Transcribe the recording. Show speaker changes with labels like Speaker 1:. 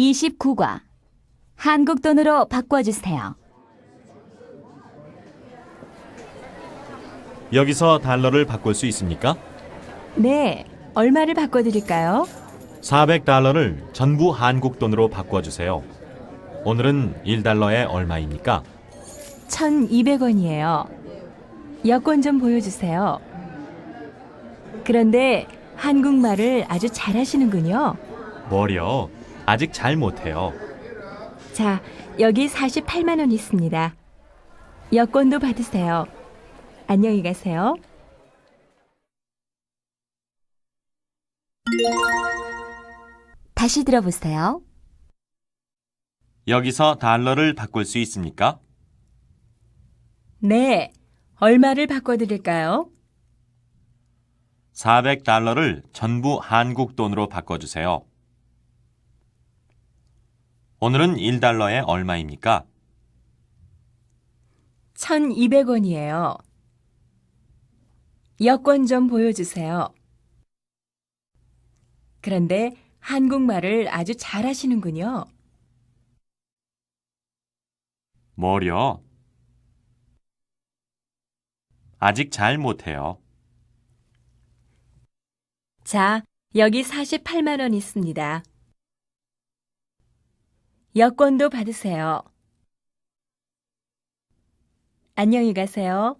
Speaker 1: 29과 한국 돈으로 바꿔주세요.
Speaker 2: 여기서 달러를 바꿀 수 있습니까?
Speaker 3: 네, 얼마를 바꿔드릴까요?
Speaker 2: 400달러를 전부 한국 돈으로 바꿔주세요. 오늘은 1달러에 얼마입니까?
Speaker 3: 1,200원이에요. 여권 좀 보여주세요. 그런데 한국말을 아주 잘하시는군요.
Speaker 2: 뭐려? 아직 잘 못해요.
Speaker 3: 자, 여기 48만 원 있습니다. 여권도 받으세요. 안녕히 가세요.
Speaker 1: 다시 들어보세요.
Speaker 2: 여기서 달러를 바꿀 수 있습니까?
Speaker 3: 네, 얼마를 바꿔드릴까요?
Speaker 2: 400달러를 전부 한국 돈으로 바꿔주세요. 오늘은 1달러에 얼마입니까?
Speaker 3: 1,200원이에요. 여권 좀 보여주세요. 그런데 한국말을 아주 잘하시는군요.
Speaker 2: 뭐려? 아직 잘 못해요.
Speaker 3: 자, 여기 48만 원 있습니다. 여권도 받으세요. 안녕히 가세요.